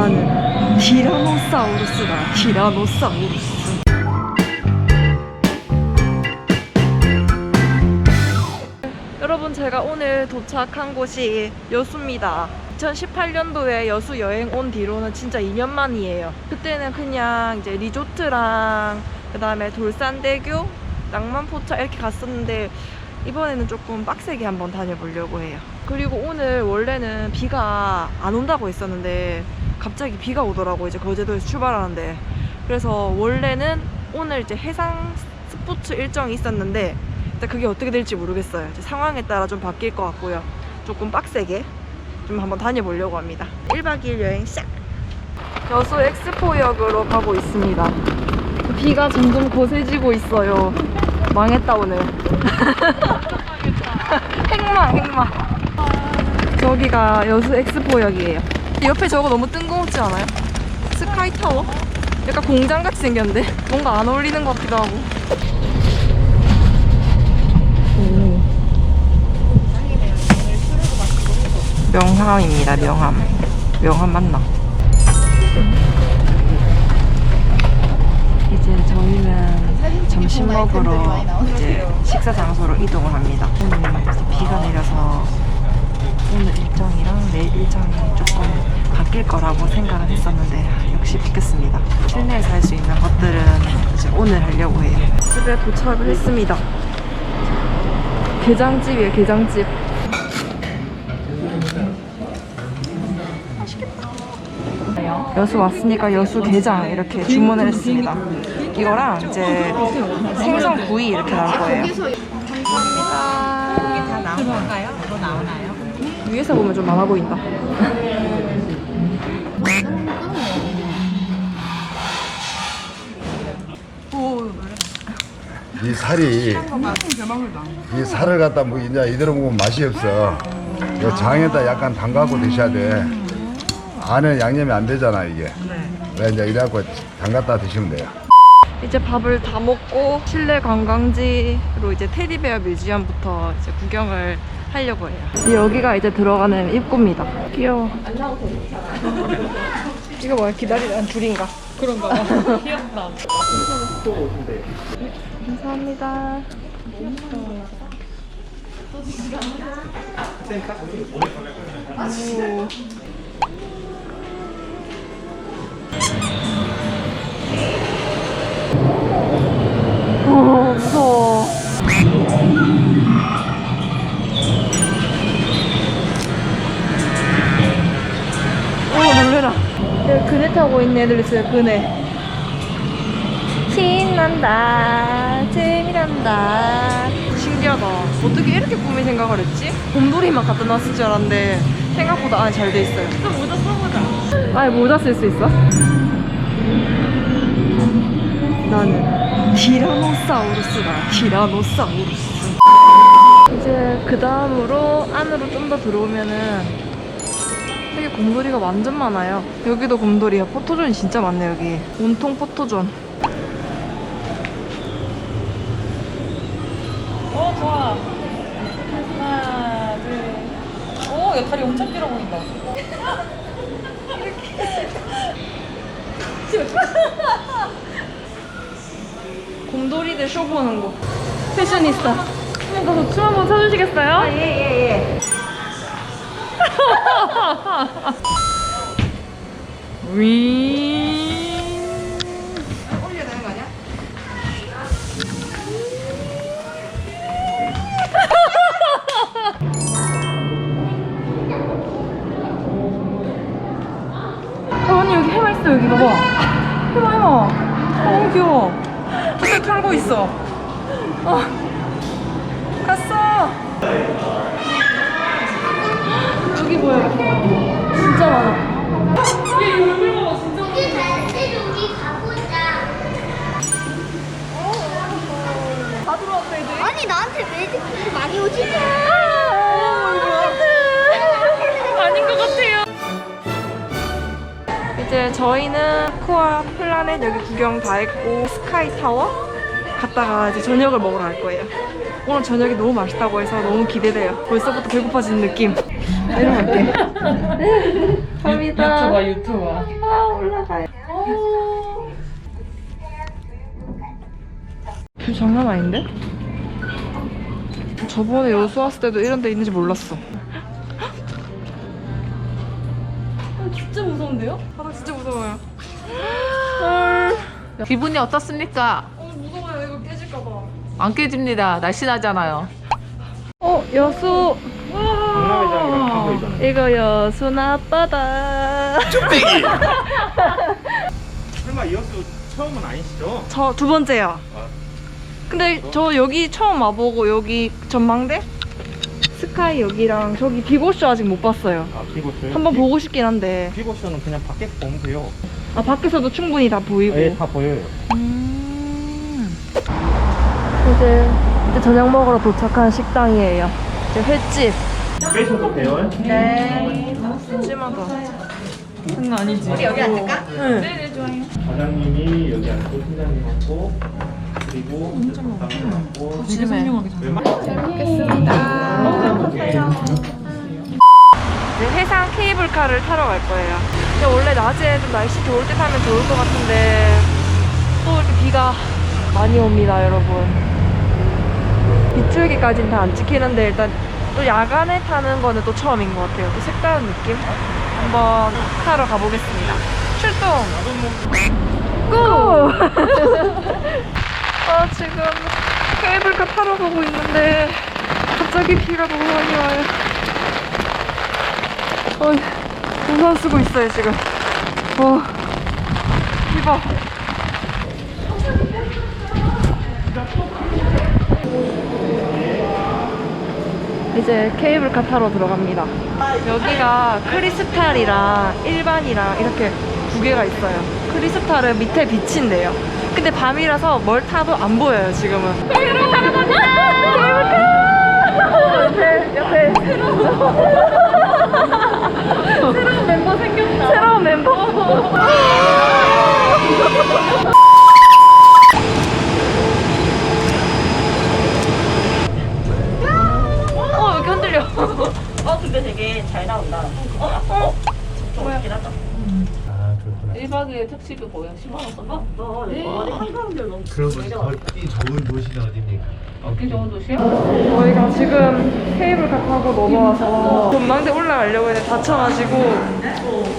나는 티라노사우루스다. 티라노사우루스. 여러분 제가 오늘 도착한 곳이 여수입니다. 2018년도에 여수 여행 온 뒤로는 진짜 2년 만이에요. 그때는 그냥 이제 리조트랑 그 다음에 돌산대교, 낭만포차 이렇게 갔었는데 이번에는 조금 빡세게 한번 다녀보려고 해요. 그리고 오늘 원래는 비가 안 온다고 했었는데 갑자기 비가 오더라고 이제 거제도에서 출발하는데 그래서 원래는 오늘 이제 해상 스포츠 일정이 있었는데 일단 그게 어떻게 될지 모르겠어요. 상황에 따라 좀 바뀔 것 같고요. 조금 빡세게 좀 한번 다녀보려고 합니다. 1박 2일 여행 시작! 여수 엑스포역으로 가고 있습니다. 비가 점점 거세지고 있어요. 망했다 오늘. 행마 행마. 저기가 여수 엑스포역이에요. 옆에 저거 너무 뜬금없지 않아요? 스카이 타워? 약간 공장같이 생겼는데 뭔가 안 어울리는 것 같기도 하고. 오. 명함입니다. 명함. 명함 맞나? 이제 저희는 점심 먹으러 이제 식사 장소로 이동을 합니다. 이제 비가 내려서 오늘 일정이랑 내일 일정이 조금 바뀔 거라고 생각을 했었는데 역시 바뀌었습니다. 실내에서 할 수 있는 것들은 이제 오늘 하려고 해요. 집에 도착을 했습니다. 게장집이에요, 게장집. 여수 왔으니까 여수 게장 이렇게 주문을 했습니다. 이거랑 이제 생선 구이 이렇게 나올 거예요. 감사합니다. 다 나온 건가요? 뭐 나오나요? 위에서 보면 좀 많아 보인다. 이 살이 이 살을 갖다 뭐 이제 이대로 먹으면 맛이 없어. 이 장에다 약간 담가고 드셔야 돼. 안에 양념이 안 되잖아 이게. 그래 이제 이래갖고 담갔다 드시면 돼요. 이제 밥을 다 먹고 실내 관광지로 이제 테디베어 뮤지엄부터 이제 구경을 하려고 해요. 여기가 이제 들어가는 입구입니다. 귀여워. 이거 뭐야? 기다리는 줄인가? 그런가 봐. 귀엽다. 감사합니다. 오. 애들 있어요, 그네. 신난다, 재미난다. 신기하다. 어떻게 이렇게 꾸밀 생각을 했지? 곰돌이만 갖다 놨을 줄 알았는데 생각보다 안에 잘 돼 있어요. 또 모자 써보자. 아니, 모자 쓸 수 있어? 나는 티라노사우루스다. 티라노사우루스. 이제 그 다음으로 안으로 좀 더 들어오면은 되게 곰돌이가 완전 많아요. 여기도 곰돌이야. 포토존이 진짜 많네 여기. 온통 포토존. 어 좋아 하나 둘오야 다리 엄청 길어 보인다 곰돌이들 쇼 보는 곳. 패셔니스타. 한번 가서 춤 한번 춰주시겠어요? 예예 예. 위. 올려야 되는 거 아니야? 어, 언니 여기 해마 있어 여기 봐봐. 해마 해마. 어, 너무 귀여워. 털고 있어. 어. 여기 뭐야? 진짜 많아. 아니 나한테 매직들이 많이 오지? 아닌 것 같아요. 이제 저희는 코아 플라넷 여기 구경 다 했고 스카이 타워 갔다가 이제 저녁을 먹으러 갈 거예요. 오늘 저녁이 너무 맛있다고 해서 너무 기대돼요. 벌써부터 배고파지는 느낌. 내려갈게. 갑니다. 유튜버. 아, 올라가요. 뷰 장난 아닌데? 저번에 여수 왔을 때도 이런 데 있는지 몰랐어. 아, 진짜 무서운데요? 바닥 진짜 무서워요. 헐. 기분이 어떻습니까? 어, 무서워요. 이거 깨질까봐. 안 깨집니다. 날씬하잖아요. 어, 여수. 와. 이거 여수 앞바다. 설마 이어수 처음은 아니시죠? 저 두 번째요. 근데 저 여기 처음 와보고 여기 전망대? 스카이 여기랑 저기 비고쇼 아직 못 봤어요. 아 비고쇼요? 한번 보고 싶긴 한데. 비고쇼는 그냥 밖에서 보면 돼요. 아, 밖에서도 충분히 다 보이고. 예, 다 보여요. 음. 이제, 이제 저녁 먹으러 도착한 식당이에요. 이제 횟집. 빼셔도 돼요? 네. 심하다. 장난 아니지? 우리 여기 앉을까? 응. 과장님이 여기 앉고 팀장님하고 그리고 담당하고 조심해. 이제 해상 케이블카를 타러 갈 거예요. 근데 원래 낮에 좀 날씨 좋을 때 타면 좋을 것 같은데 또 이렇게 비가 많이 옵니다, 여러분. 빗줄기까지는 다 안 찍히는데 일단 또 야간에 타는 거는 또 처음인 것 같아요. 또 색다른 느낌? 한번 타러 가보겠습니다. 출동! 고! 아, 지금 타러 가고 있는데 갑자기 비가 너무 많이 와요. 어, 우산 쓰고 있어요, 지금. 어, 비봐. 이제 케이블카 타러 들어갑니다. 여기가 크리스탈이랑 일반이랑 이렇게 두 개가 있어요. 크리스탈은 밑에 빛인데요. 근데 밤이라서 뭘 타도 안 보여요, 지금은. 타러! 옆에, 옆에. 새로운 멤버 생겼다. 새로운 멤버. 1박 2일 특집이 뭐야? 10만 원 썼나? 너 어디 한가운데 너무 그러면 걷기 좋은 도시는 어디입니까? 어깨 좋은 도시야? 저희가 지금 케이블카 타고 넘어와서 전망대 올라가려고 했는데 다쳐가지고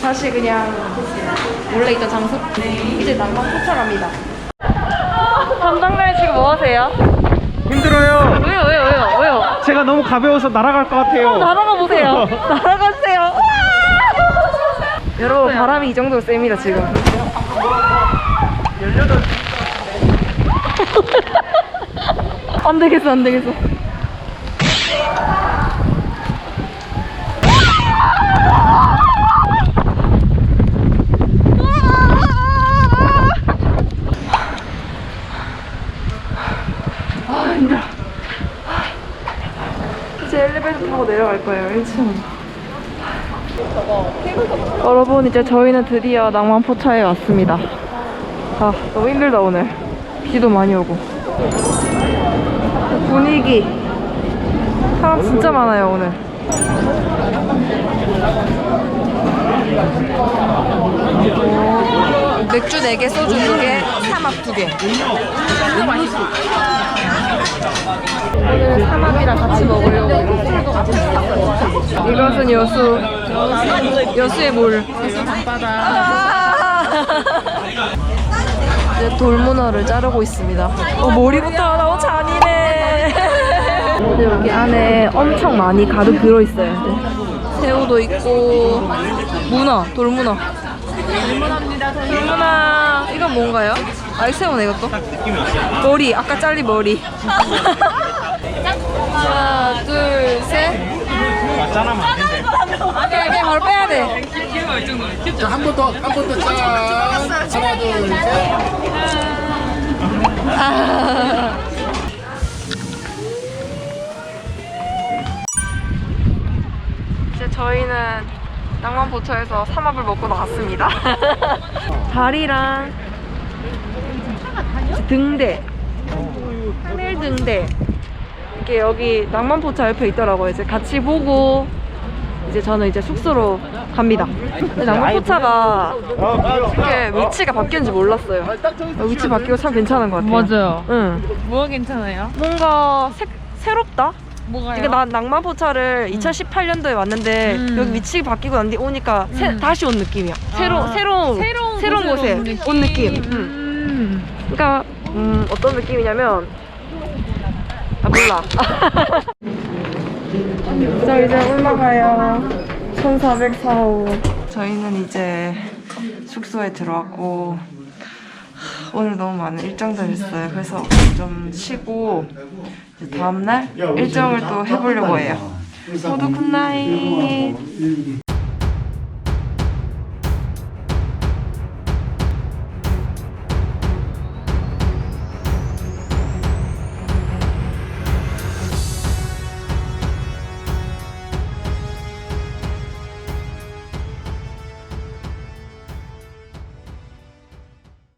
다시 그냥 원래 있던 장소 이제 남방 포차갑니다. 담당자님 지금 뭐 하세요? 힘들어요 왜요 왜요 왜요 왜요? 제가 너무 가벼워서 날아갈 것 같아요 날아가 보세요. 날아가세요. 여러분 바람이 이 정도로 셉니다 지금. 안 되겠어 안 되겠어. 아. 이제 엘리베이터 타고 내려갈 거예요 1층. 여러분 이제 저희는 드디어 낭만포차에 왔습니다. 아 너무 힘들다 오늘. 비도 많이 오고. 분위기. 사람 진짜 많아요 오늘. 맥주 4개, 소주 2개, 삼합 2개. 오늘 삼합이랑 같이 먹으려고 술도 같이 시켰어요. 이것은 여수. 여수의 물. 여수 밤바다. 이제 돌문어를 자르고 있습니다. 어, 머리부터 너무 잔인해. 여기 안에 엄청 많이 가득 들어있어요. 새우도 있고, 문어, 돌문어. 돌문어입니다, 돌문어. 이건 뭔가요? 알새우네, 이것도. 머리, 아까 잘린 머리. 하나, 둘, 셋. 된대 그냥, 바로 빼야 돼. 한번 더, 한 번 더, 짠! 하나, 둘, 셋. 아. 이제 저희는 낭만포차에서 삼합을 먹고 나왔습니다. 다리랑 등대, 하늘 등대 이게 여기 낭만포차 옆에 있더라고요. 이제 같이 보고 이제 저는 이제 숙소로 갑니다. 낭만포차가 이렇게 위치가 바뀌었는지 몰랐어요. 어, 위치 바뀌고 참 괜찮은 것 같아요. 맞아요. 응. 뭐가 괜찮아요? 뭔가 색, 새롭다? 뭐가요? 그러니까 난 낭만포차를 2018년도에 왔는데 음. 여기 위치 바뀌고 난뒤 오니까 새- 다시 온 느낌이야. 새로 아. 새로운 새로운 새로운 곳에 곳에 온온 느낌. 음. 음. 그러니까 음, 어떤 느낌이냐면 아 몰라. 저 이제 올라가요. 1404호. 저희는 이제 숙소에 들어왔고 오늘 너무 많은 일정들 있어요. 그래서 좀 쉬고 다음날 일정을 또 해보려고 해요. 모두 굿나잇.